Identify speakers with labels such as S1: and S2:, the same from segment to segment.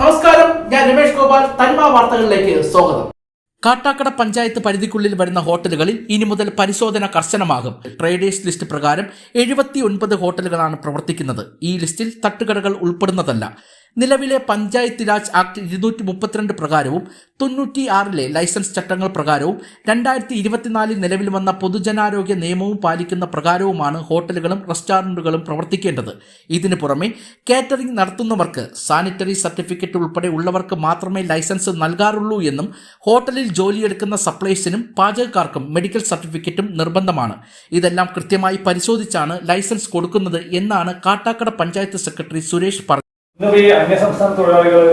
S1: നമസ്കാരം ഞാൻ രമേഷ് ഗോപാൽ തനിമ വാർത്തകളിലേക്ക് സ്വാഗതം.
S2: കാട്ടാക്കട പഞ്ചായത്ത് പരിധിക്കുള്ളിൽ വരുന്ന ഹോട്ടലുകളിൽ ഇനി മുതൽ പരിശോധന കർശനമാകും. ട്രേഡേഴ്സ് ലിസ്റ്റ് പ്രകാരം എഴുപത്തി ഹോട്ടലുകളാണ് പ്രവർത്തിക്കുന്നത്. ഈ ലിസ്റ്റിൽ തട്ടുകടകൾ ഉൾപ്പെടുന്നതല്ല. നിലവിലെ പഞ്ചായത്ത് രാജ് ആക്ട് ഇരുന്നൂറ്റി മുപ്പത്തിരണ്ട് പ്രകാരവും തൊണ്ണൂറ്റി ആറിലെ ലൈസൻസ് ചട്ടങ്ങൾ പ്രകാരവും രണ്ടായിരത്തി ഇരുപത്തിനാലിൽ നിലവിൽ വന്ന പൊതുജനാരോഗ്യ നിയമവും പാലിക്കുന്ന പ്രകാരവുമാണ് ഹോട്ടലുകളും റെസ്റ്റോറന്റുകളും പ്രവർത്തിക്കേണ്ടത്. ഇതിനു പുറമെ കാറ്ററിംഗ് നടത്തുന്നവർക്ക് സാനിറ്ററി സർട്ടിഫിക്കറ്റ് ഉൾപ്പെടെ ഉള്ളവർക്ക് മാത്രമേ ലൈസൻസ് നൽകാറുള്ളൂ എന്നും ഹോട്ടലിൽ ജോലിയെടുക്കുന്ന സപ്ലൈസിനും പാചകക്കാർക്കും മെഡിക്കൽ സർട്ടിഫിക്കറ്റും നിർബന്ധമാണ്. ഇതെല്ലാം കൃത്യമായി പരിശോധിച്ചാണ് ലൈസൻസ് കൊടുക്കുന്നത് എന്നാണ് കാട്ടാക്കട പഞ്ചായത്ത് സെക്രട്ടറി സുരേഷ് പറഞ്ഞത്.
S3: ഇന്നിപ്പോ ഈ അന്യസംസ്ഥാന തൊഴിലാളികൾ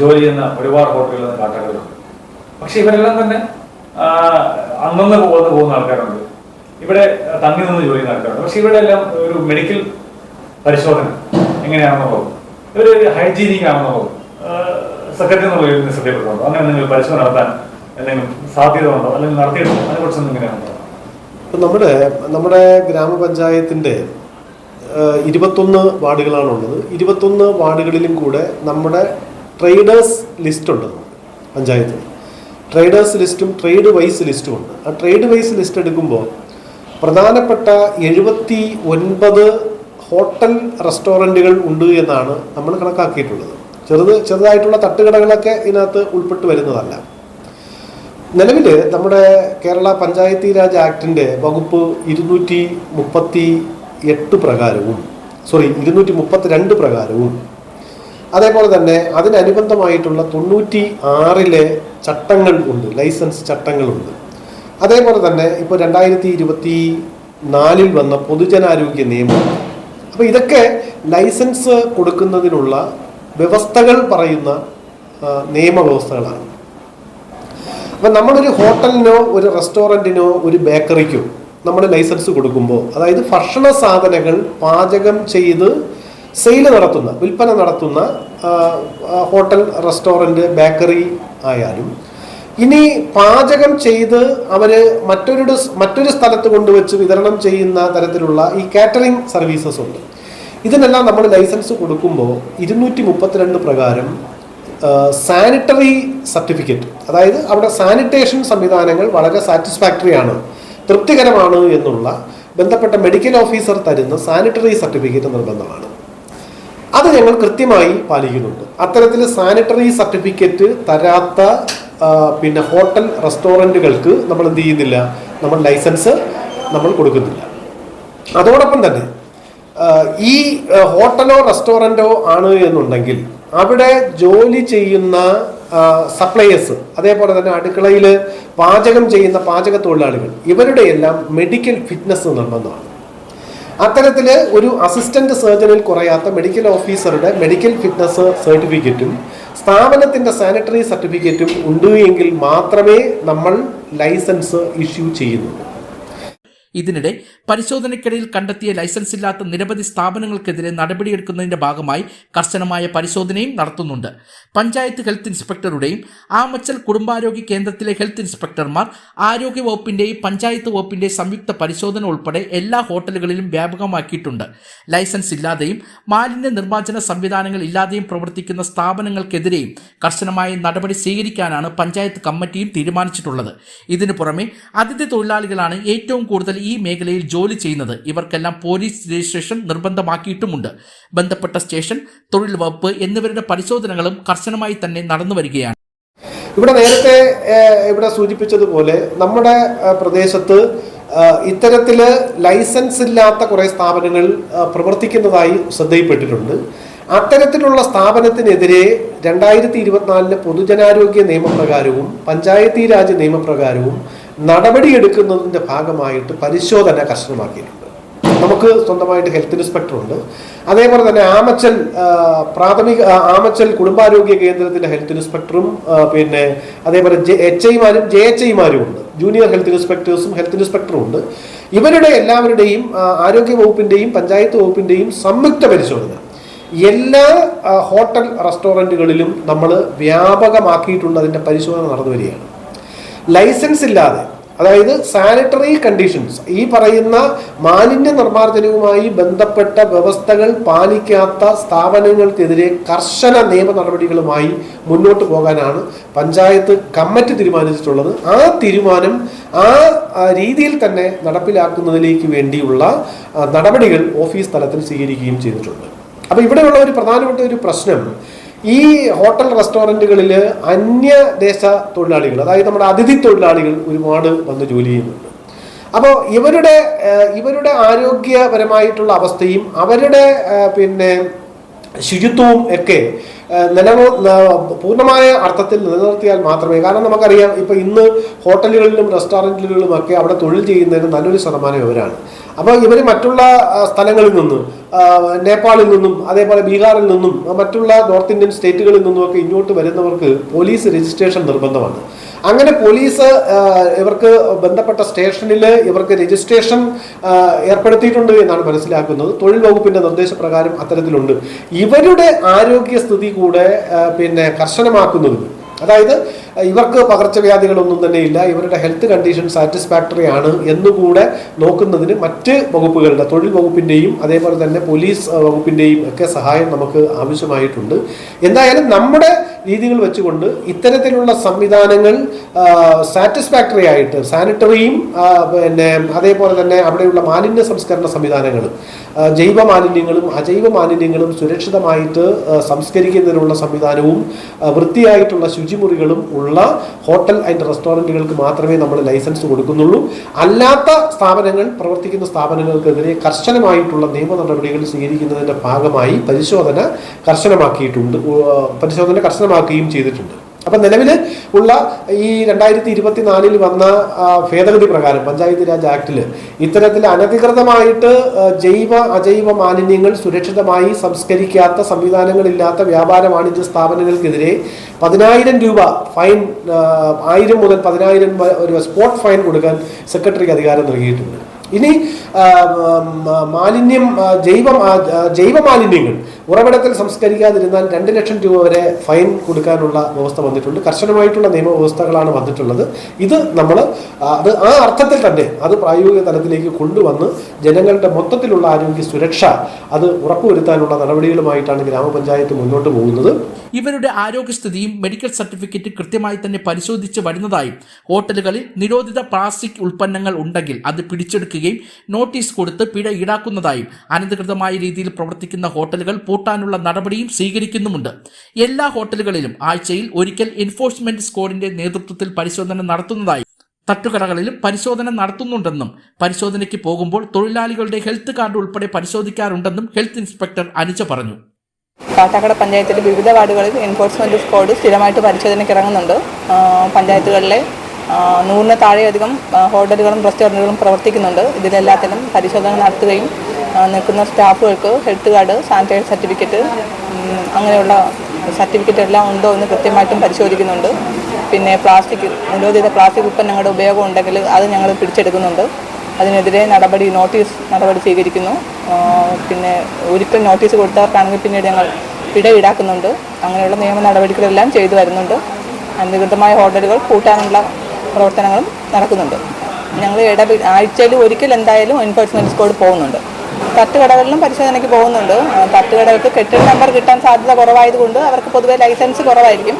S3: ജോലി ചെയ്യുന്ന ഒരുപാട് ഹോട്ടലുകൾ കാട്ടകളുണ്ട് പക്ഷെ ഇവരെല്ലാം തന്നെ അന്നന്ന് പോകുന്ന പോകുന്ന ആൾക്കാരുണ്ട്. ഇവിടെ തങ്ങി നിന്ന് ജോലി ചെയ്യുന്ന ആൾക്കാരുണ്ട്. പക്ഷെ ഇവിടെ എല്ലാം ഒരു മെഡിക്കൽ പരിശോധന എങ്ങനെയാണെന്നുള്ളത് ഒരു ഹൈജീനിക് ആണെന്നുള്ളത് സെക്രട്ടറി എന്നുള്ള ശ്രദ്ധയപ്പെട്ടുണ്ടോ അങ്ങനെ നിങ്ങൾ പരിശോധന നടത്താൻ എന്തെങ്കിലും സാധ്യത ഉണ്ടോ? അല്ലെങ്കിൽ നടത്തിയിട്ടുണ്ടോ? അതിനെക്കുറിച്ച്
S4: ഇപ്പം നമ്മുടെ നമ്മുടെ ഗ്രാമപഞ്ചായത്തിന്റെ ഇരുപത്തൊന്ന് വാർഡുകളാണുള്ളത്. ഇരുപത്തൊന്ന് വാർഡുകളിലും കൂടെ നമ്മുടെ ട്രേഡേഴ്സ് ലിസ്റ്റ് ഉണ്ട് പഞ്ചായത്തിൽ. ട്രേഡേഴ്സ് ലിസ്റ്റും ട്രേഡ് വൈസ് ലിസ്റ്റും ഉണ്ട്. ആ ട്രേഡ് വൈസ് ലിസ്റ്റ് എടുക്കുമ്പോൾ പ്രധാനപ്പെട്ട എഴുപത്തി ഒൻപത് ഹോട്ടൽ റെസ്റ്റോറന്റുകൾ ഉണ്ട് എന്നാണ് നമ്മൾ കണക്കാക്കിയിട്ടുള്ളത്. ചെറുത് ചെറുതായിട്ടുള്ള തട്ടുകടകളൊക്കെ ഇതിനകത്ത് ഉൾപ്പെട്ട് വരുന്നതല്ല. നിലവിൽ നമ്മുടെ കേരള പഞ്ചായത്തി രാജ് ആക്ടിന്റെ വകുപ്പ് ഇരുന്നൂറ്റി മുപ്പത്തി എട്ട് പ്രകാരവും സോറി ഇരുന്നൂറ്റി മുപ്പത്തി രണ്ട് പ്രകാരവും. അതേപോലെ തന്നെ അതിനനുബന്ധമായിട്ടുള്ള തൊണ്ണൂറ്റി ആറിലെ ചട്ടങ്ങൾ ഉണ്ട് ലൈസൻസ് ചട്ടങ്ങളുണ്ട് അതേപോലെ തന്നെ ഇപ്പോൾ രണ്ടായിരത്തി ഇരുപത്തി നാലിൽ വന്ന പൊതുജനാരോഗ്യ നിയമം. അപ്പോൾ ഇതൊക്കെ ലൈസൻസ് കൊടുക്കുന്നതിനുള്ള വ്യവസ്ഥകൾ പറയുന്ന നിയമവ്യവസ്ഥകളാണ്. അപ്പം നമ്മളൊരു ഹോട്ടലിനോ ഒരു റെസ്റ്റോറന്റിനോ ഒരു ബേക്കറിക്കോ നമ്മൾ ലൈസൻസ് കൊടുക്കുമ്പോൾ. അതായത് ഭക്ഷണ സാധനങ്ങൾ പാചകം ചെയ്ത് സെയിൽ നടത്തുന്ന വിൽപ്പന നടത്തുന്ന ഹോട്ടൽ റെസ്റ്റോറന്റ് ബേക്കറി ആയാലും ഇനി പാചകം ചെയ്ത് അവർ മറ്റൊരു മറ്റൊരു സ്ഥലത്ത് കൊണ്ടുവച്ച് വിതരണം ചെയ്യുന്ന തരത്തിലുള്ള ഈ കാറ്ററിംഗ് സർവീസസ് ഉണ്ട്. ഇതിനെല്ലാം നമ്മൾ ലൈസൻസ് കൊടുക്കുമ്പോൾ ഇരുന്നൂറ്റി മുപ്പത്തിരണ്ട് പ്രകാരം സാനിറ്ററി സർട്ടിഫിക്കറ്റ് അതായത് അവിടെ സാനിറ്റേഷൻ സംവിധാനങ്ങൾ വളരെ സാറ്റിസ്ഫാക്ടറി ആണ്. തൃപ്തികരമാണ് എന്നുള്ള ബന്ധപ്പെട്ട മെഡിക്കൽ ഓഫീസർ തരുന്ന സാനിറ്ററി സർട്ടിഫിക്കറ്റ് നിർബന്ധമാണ്. അത് ഞങ്ങൾ കൃത്യമായി പാലിക്കുന്നുണ്ട്. അത്തരത്തിൽ സാനിറ്ററി സർട്ടിഫിക്കറ്റ് തരാത്ത പിന്നെ ഹോട്ടൽ റെസ്റ്റോറന്റുകൾക്ക് നമ്മൾ എന്ത് ചെയ്യുന്നില്ല. നമ്മൾ ലൈസൻസ് നമ്മൾ കൊടുക്കുന്നില്ല. അതോടൊപ്പം തന്നെ ഈ ഹോട്ടലോ റെസ്റ്റോറന്റോ ആണ് എന്നുണ്ടെങ്കിൽ അവിടെ ജോലി ചെയ്യുന്ന സപ്ലയേഴ്സ് അതേപോലെ തന്നെ അടുക്കളയിൽ പാചകം ചെയ്യുന്ന പാചക തൊഴിലാളികൾ ഇവരുടെ എല്ലാം മെഡിക്കൽ ഫിറ്റ്നസ് നിർബന്ധമാണ്. അത്തരത്തിൽ ഒരു അസിസ്റ്റന്റ് സർജനിൽ കുറയാത്ത മെഡിക്കൽ ഓഫീസറുടെ മെഡിക്കൽ ഫിറ്റ്നസ് സർട്ടിഫിക്കറ്റും സ്ഥാപനത്തിന്റെ സാനിറ്ററി സർട്ടിഫിക്കറ്റും ഉണ്ട് എങ്കിൽ മാത്രമേ നമ്മൾ ലൈസൻസ് ഇഷ്യൂ ചെയ്യുന്നുള്ളൂ.
S2: ഇതിനിടെ പരിശോധനയ്ക്കിടയിൽ കണ്ടെത്തിയ ലൈസൻസ് ഇല്ലാത്ത നിരവധി സ്ഥാപനങ്ങൾക്കെതിരെ നടപടിയെടുക്കുന്നതിന്റെ ഭാഗമായി കർശനമായ പരിശോധനയും നടത്തുന്നുണ്ട്. പഞ്ചായത്ത് ഹെൽത്ത് ഇൻസ്പെക്ടറുടെയും ആമച്ചൽ കുടുംബാരോഗ്യ കേന്ദ്രത്തിലെ ഹെൽത്ത് ഇൻസ്പെക്ടർമാർ ആരോഗ്യ വകുപ്പിന്റെയും പഞ്ചായത്ത് വകുപ്പിന്റെയും സംയുക്ത പരിശോധന ഉൾപ്പെടെ എല്ലാ ഹോട്ടലുകളിലും വ്യാപകമാക്കിയിട്ടുണ്ട്. ലൈസൻസ് ഇല്ലാതെയും മാലിന്യ നിർമ്മാർജന സംവിധാനങ്ങൾ ഇല്ലാതെയും പ്രവർത്തിക്കുന്ന സ്ഥാപനങ്ങൾക്കെതിരെയും കർശനമായ നടപടി സ്വീകരിക്കാനാണ് പഞ്ചായത്ത് കമ്മിറ്റിയും തീരുമാനിച്ചിട്ടുള്ളത്. ഇതിനു പുറമെ അതിഥി തൊഴിലാളികളാണ് ഏറ്റവും കൂടുതൽ ഈ മേഖലയിൽ ജോലി ചെയ്യുന്നത് ഇവർക്കെല്ലാം പോലീസ് രജിസ്ട്രേഷൻ നിർബന്ധമാക്കിയിട്ടുമുണ്ട്. ബന്ധപ്പെട്ട സ്റ്റേഷൻ തൊഴിൽ വകുപ്പ് എന്നിവരുടെ പരിശോധനകളും കർശനമായി തന്നെ നടന്നു വരികയാണ്.
S4: ഇവിടെ നേരത്തെ ഇവിടെ സൂചിപ്പിച്ചതുപോലെ നമ്മുടെ പ്രദേശത്ത് ഇത്തരത്തിൽ ലൈസൻസ് ഇല്ലാത്ത കുറേ സ്ഥാപനങ്ങൾ പ്രവർത്തിക്കുന്നതായി ശ്രദ്ധയിൽപ്പെട്ടിട്ടുണ്ട്. അത്തരത്തിലുള്ള സ്ഥാപനത്തിനെതിരെ രണ്ടായിരത്തി ഇരുപത്തിനാലിലെ പൊതുജനാരോഗ്യ നിയമപ്രകാരവും പഞ്ചായത്തി രാജ് നിയമപ്രകാരവും നടപടിയെടുക്കുന്നതിന്റെ ഭാഗമായിട്ട് പരിശോധന കർശനമാക്കിയിട്ടുണ്ട്. നമുക്ക് സ്വന്തമായിട്ട് ഹെൽത്ത് ഇൻസ്പെക്ടർ ഉണ്ട്. അതേപോലെ തന്നെ ആമച്ചൽ പ്രാഥമിക ആമച്ചൽ കുടുംബാരോഗ്യ കേന്ദ്രത്തിലെ ഹെൽത്ത് ഇൻസ്പെക്ടറും പിന്നെ അതേപോലെ എച്ച് ഐമാരും ജെ എച്ച് ഐമാരും ഉണ്ട്. ജൂനിയർ ഹെൽത്ത് ഇൻസ്പെക്ടേഴ്സും ഹെൽത്ത് ഇൻസ്പെക്ടറും ഉണ്ട്. ഇവരുടെ എല്ലാവരുടെയും ആരോഗ്യ വകുപ്പിന്റെയും പഞ്ചായത്ത് വകുപ്പിന്റെയും സംയുക്ത പരിശോധന. എല്ലാ ഹോട്ടൽ റെസ്റ്റോറന്റുകളിലും നമ്മൾ വ്യാപകമാക്കിയിട്ടുണ്ട് അതിന്റെ പരിശോധന നടന്നു വരികയാണ്. ലൈസൻസ് ഇല്ലാതെ അതായത് സാനിറ്ററി കണ്ടീഷൻസ് ഈ പറയുന്ന മാലിന്യ നിർമ്മാർജനവുമായി ബന്ധപ്പെട്ട വ്യവസ്ഥകൾ പാലിക്കാത്ത സ്ഥാപനങ്ങൾക്കെതിരെ കർശന നിയമ നടപടികളുമായി മുന്നോട്ട് പോകാനാണ് പഞ്ചായത്ത് കമ്മിറ്റി തീരുമാനിച്ചിട്ടുള്ളത്. ആ തീരുമാനം ആ രീതിയിൽ തന്നെ നടപ്പിലാക്കുന്നതിലേക്ക് വേണ്ടിയുള്ള നടപടികൾ ഓഫീസ് തലത്തിൽ സ്വീകരിക്കുകയും ചെയ്തിട്ടുണ്ട്. അപ്പോൾ ഇവിടെയുള്ള ഒരു പ്രധാനപ്പെട്ട ഒരു പ്രശ്നം ഈ ഹോട്ടൽ റെസ്റ്റോറന്റുകളിൽ അന്യദേശ തൊഴിലാളികൾ അതായത് നമ്മുടെ അതിഥി തൊഴിലാളികൾ ഒരുപാട് വന്ന് ജോലി ചെയ്യുന്നുണ്ട്. അപ്പോൾ ഇവരുടെ ഇവരുടെ ആരോഗ്യപരമായിട്ടുള്ള അവസ്ഥയും അവരുടെ പിന്നെ ശുചിത്വവും ഒക്കെ നിലനിർ പൂർണമായ അർത്ഥത്തിൽ നിലനിർത്തിയാൽ മാത്രമേ കാരണം നമുക്കറിയാം ഇപ്പം ഇന്ന് ഹോട്ടലുകളിലും റെസ്റ്റോറന്റുകളിലും ഒക്കെ അവിടെ തൊഴിൽ ചെയ്യുന്നതിന് നല്ലൊരു ശതമാനം ഇവരാണ്. അപ്പോൾ ഇവർ മറ്റുള്ള സ്ഥലങ്ങളിൽ നിന്ന് നേപ്പാളിൽ നിന്നും അതേപോലെ ബീഹാറിൽ നിന്നും മറ്റുള്ള നോർത്ത് ഇന്ത്യൻ സ്റ്റേറ്റുകളിൽ നിന്നും ഒക്കെ ഇങ്ങോട്ട് വരുന്നവർക്ക് പോലീസ് രജിസ്ട്രേഷൻ നിർബന്ധമാണ്. അങ്ങനെ പോലീസ് ഇവർക്ക് ബന്ധപ്പെട്ട സ്റ്റേഷനിൽ ഇവർക്ക് രജിസ്ട്രേഷൻ ഏർപ്പെടുത്തിയിട്ടുണ്ട് എന്നാണ് മനസ്സിലാക്കുന്നത്. തൊഴിൽ വകുപ്പിന്റെ നിർദ്ദേശപ്രകാരം അത്തരത്തിലുണ്ട്. ഇവരുടെ ആരോഗ്യസ്ഥിതി കൂടെ പിന്നെ കർശനമാക്കുന്നതിന് അതായത് ഇവർക്ക് പകർച്ചവ്യാധികളൊന്നും തന്നെ ഇല്ല. ഇവരുടെ ഹെൽത്ത് കണ്ടീഷൻ സാറ്റിസ്ഫാക്ടറി ആണ് എന്നുകൂടെ നോക്കുന്നതിന് മറ്റ് വകുപ്പുകളുടെ തൊഴിൽ വകുപ്പിന്റെയും അതേപോലെ തന്നെ പോലീസ് വകുപ്പിന്റെയും ഒക്കെ സഹായം നമുക്ക് ആവശ്യമായിട്ടുണ്ട്. എന്തായാലും നമ്മുടെ രീതികൾ വെച്ചുകൊണ്ട് ഇത്തരത്തിലുള്ള സംവിധാനങ്ങൾ സാറ്റിസ്ഫാക്ടറി ആയിട്ട് സാനിറ്ററിയും പിന്നെ അതേപോലെ തന്നെ അവിടെയുള്ള മാലിന്യ സംസ്കരണ സംവിധാനങ്ങളും ജൈവ മാലിന്യങ്ങളും അജൈവ മാലിന്യങ്ങളും സുരക്ഷിതമായിട്ട് സംസ്കരിക്കുന്നതിനുള്ള സംവിധാനവും വൃത്തിയായിട്ടുള്ള ശുചിമുറികളും ഉള്ള ഹോട്ടൽ ആൻഡ് റെസ്റ്റോറന്റുകൾക്ക് മാത്രമേ നമ്മൾ ലൈസൻസ് കൊടുക്കുന്നുള്ളൂ. അല്ലാത്ത സ്ഥാപനങ്ങൾ പ്രവർത്തിക്കുന്ന സ്ഥാപനങ്ങൾക്കെതിരെ കർശനമായിട്ടുള്ള നിയമ നടപടികൾ സ്വീകരിക്കുന്നതിന്റെ ഭാഗമായി പരിശോധന കർശനമാക്കിയിട്ടുണ്ട്. പരിശോധന പരിശോധന കർശനമാക്കുകയും ചെയ്തിട്ടുണ്ട്. അപ്പം നിലവിൽ ഉള്ള ഈ രണ്ടായിരത്തി ഇരുപത്തിനാലിൽ വന്ന ഭേദഗതി പ്രകാരം പഞ്ചായത്ത് രാജ് ആക്ടിൽ ഇത്തരത്തിൽ അനധികൃതമായിട്ട് ജൈവ അജൈവ മാലിന്യങ്ങൾ സുരക്ഷിതമായി സംസ്കരിക്കാത്ത സംവിധാനങ്ങളില്ലാത്ത വ്യാപാര വാണിജ്യ സ്ഥാപനങ്ങൾക്കെതിരെ പതിനായിരം രൂപ ഫൈൻ ആയിരം മുതൽ പതിനായിരം ഒരു സ്പോട്ട് ഫൈൻ കൊടുക്കാൻ സെക്രട്ടറിക്ക് അധികാരം നൽകിയിട്ടുണ്ട്. ഇനി മാലിന്യം ജൈവ ജൈവ മാലിന്യങ്ങൾ ഉറവിടത്തിൽ സംസ്കരിക്കാതിരുന്നാൽ രണ്ട് ലക്ഷം രൂപ വരെ ഫൈൻ കൊടുക്കാനുള്ള വ്യവസ്ഥ വന്നിട്ടുണ്ട്. കർശനമായിട്ടുള്ള നിയമവ്യവസ്ഥകളാണ് വന്നിട്ടുള്ളത്. ഇത് നമ്മൾ അത് ആ അർത്ഥത്തിൽ തന്നെ അത് പ്രായോഗിക തലത്തിലേക്ക് കൊണ്ടുവന്ന് ജനങ്ങളുടെ മൊത്തത്തിലുള്ള ആരോഗ്യ സുരക്ഷ അത് ഉറപ്പുവരുത്താനുള്ള നടപടികളുമായിട്ടാണ് ഗ്രാമപഞ്ചായത്ത് മുന്നോട്ട് പോകുന്നത്.
S2: ഇവരുടെ ആരോഗ്യസ്ഥിതിയും മെഡിക്കൽ സർട്ടിഫിക്കറ്റ് കൃത്യമായി തന്നെ പരിശോധിച്ച് വരുന്നതായും ഹോട്ടലുകളിൽ നിരോധിത പ്ലാസ്റ്റിക് ഉൽപ്പന്നങ്ങൾ ഉണ്ടെങ്കിൽ അത് പിടിച്ചെടുക്കുകയും നോട്ടീസ് കൊടുത്ത് പിഴ ഈടാക്കുന്നതായും അനധികൃതമായ രീതിയിൽ പ്രവർത്തിക്കുന്ന ഹോട്ടലുകൾ പൂട്ടാനുള്ള നടപടിയും സ്വീകരിക്കുന്നുമുണ്ട്. എല്ലാ ഹോട്ടലുകളിലും ആഴ്ചയിൽ ഒരിക്കൽ എൻഫോഴ്സ്മെന്റ് സ്ക്വാഡിന്റെ നേതൃത്വത്തിൽ പരിശോധന നടത്തുന്നതായും തട്ടുകടകളിലും പരിശോധന നടത്തുന്നുണ്ടെന്നും പരിശോധനയ്ക്ക് പോകുമ്പോൾ തൊഴിലാളികളുടെ ഹെൽത്ത് കാർഡ് ഉൾപ്പെടെ പരിശോധിക്കാറുണ്ടെന്നും ഹെൽത്ത് ഇൻസ്പെക്ടർ അനുജ പറഞ്ഞു.
S5: കാട്ടാക്കട പഞ്ചായത്തിലെ വിവിധ വാർഡുകളിൽ എൻഫോഴ്സ്മെന്റ് സ്ക്വാഡ് സ്ഥിരമായിട്ട് പരിശോധനയ്ക്ക് ഇറങ്ങുന്നുണ്ട്. പഞ്ചായത്തുകളിലെ നൂറിന് താഴെയധികം ഹോട്ടലുകളും റെസ്റ്റോറന്റുകളും പ്രവർത്തിക്കുന്നുണ്ട്. ഇതിലെല്ലാത്തിനും പരിശോധന നടത്തുകയും നിൽക്കുന്ന സ്റ്റാഫുകൾക്ക് ഹെൽത്ത് കാർഡ് സാനിറ്റൈസ് സർട്ടിഫിക്കറ്റ് അങ്ങനെയുള്ള സർട്ടിഫിക്കറ്റ് എല്ലാം ഉണ്ടോ എന്ന് കൃത്യമായിട്ടും പരിശോധിക്കുന്നുണ്ട്. പിന്നെ പ്ലാസ്റ്റിക് നിരോധിത പ്ലാസ്റ്റിക് ഉൽപ്പന്നങ്ങളുടെ ഉപയോഗം ഉണ്ടെങ്കിൽ അത് ഞങ്ങൾ പിടിച്ചെടുക്കുന്നുണ്ട്. അതിനെതിരെ നടപടി നോട്ടീസ് നടപടി സ്വീകരിക്കുന്നു. പിന്നെ ഒരിക്കൽ നോട്ടീസ് കൊടുത്തവർക്കാണെങ്കിൽ പിന്നീട് ഞങ്ങൾ പിഴ ഈടാക്കുന്നുണ്ട്. അങ്ങനെയുള്ള നിയമ നടപടികളെല്ലാം ചെയ്തു വരുന്നുണ്ട്. അനധികൃതമായ ഹോട്ടലുകൾ കൂട്ടാനുള്ള പ്രവർത്തനങ്ങളും നടക്കുന്നുണ്ട്. ഞങ്ങൾ ഇടപെ ആഴ്ചയിൽ ഒരിക്കൽ എന്തായാലും എൻഫോഴ്സ്മെന്റ് സ്കോഡ് പോകുന്നുണ്ട്. തട്ടുകടകളിലും പരിശോധനയ്ക്ക് പോകുന്നുണ്ട്. തട്ടുകടകൾക്ക് കെട്ടിട നമ്പർ കിട്ടാൻ സാധ്യത കുറവായതുകൊണ്ട് അവർക്ക് പൊതുവെ ലൈസൻസ് കുറവായിരിക്കും.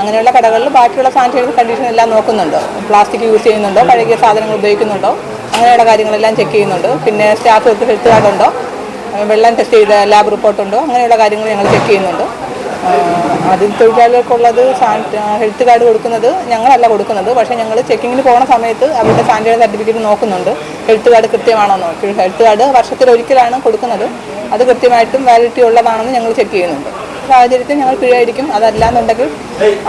S5: അങ്ങനെയുള്ള കടകളിൽ ബാക്കിയുള്ള സാനിറ്റൈസർ കണ്ടീഷൻ എല്ലാം നോക്കുന്നുണ്ട്. പ്ലാസ്റ്റിക് യൂസ് ചെയ്യുന്നുണ്ടോ? പഴകിയ സാധനങ്ങൾ ഉപയോഗിക്കുന്നുണ്ടോ? അങ്ങനെയുള്ള കാര്യങ്ങളെല്ലാം ചെക്ക് ചെയ്യുന്നുണ്ട്. പിന്നെ സ്റ്റാഫുകൾക്ക് ഹെൽത്ത് കാർഡ് ഉണ്ടോ? വെള്ളം ടെസ്റ്റ് ചെയ്ത ലാബ് റിപ്പോർട്ടുണ്ടോ അങ്ങനെയുള്ള കാര്യങ്ങൾ ഞങ്ങൾ ചെക്ക് ചെയ്യുന്നുണ്ട്. ആദ്യം തൊഴിലാളികൾക്കുള്ളത് ഹെൽത്ത് കാർഡ് കൊടുക്കുന്നത് ഞങ്ങളല്ല കൊടുക്കുന്നത്. പക്ഷേ ഞങ്ങൾ ചെക്കിങ്ങിന് പോകുന്ന സമയത്ത് അവരുടെ സാനിറ്റൈസ് സർട്ടിഫിക്കറ്റ് നോക്കുന്നുണ്ട്. ഹെൽത്ത് കാർഡ് കൃത്യമാണോ നോക്കി ഹെൽത്ത് കാർഡ് വർഷത്തിൽ ഒരിക്കലാണ് കൊടുക്കുന്നത്. അത് കൃത്യമായിട്ടും വാലിഡിറ്റി ഉള്ളതാണെന്ന് ഞങ്ങൾ ചെക്ക് ചെയ്യുന്നുണ്ട്. സാഹചര്യത്തിൽ ഞങ്ങൾ പിഴയായിരിക്കും. അതല്ലാന്നുണ്ടെങ്കിൽ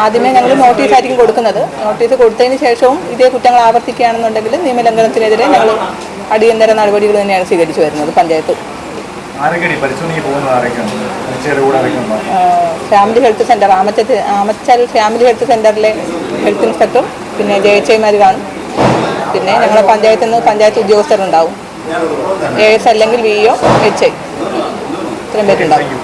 S5: ആദ്യമേ ഞങ്ങൾ നോട്ടീസ് ആയിരിക്കും കൊടുക്കുന്നത്. നോട്ടീസ് കൊടുത്തതിന് ശേഷവും ഇതേ കുറ്റങ്ങൾ ആവർത്തിക്കുകയാണെന്നുണ്ടെങ്കിൽ നിയമലംഘനത്തിനെതിരെ ഞങ്ങൾ അടിയന്തര നടപടികൾ തന്നെയാണ് സ്വീകരിച്ചു വരുന്നത് panchayat. Family health centre Amachal Amachal family health സെന്ററിലെ ഹെൽത്ത് ഇൻസ്പെക്ടർ പിന്നെ ജെ എച്ച് ഐമാർ കാണും. പിന്നെ ഞങ്ങളുടെ പഞ്ചായത്തിൽ നിന്ന് പഞ്ചായത്ത് ഉദ്യോഗസ്ഥരുണ്ടാവും. എ എസ് അല്ലെങ്കിൽ വി ഒ എച്ച് ഐ. ഇത്രയും പേരുണ്ടാവും.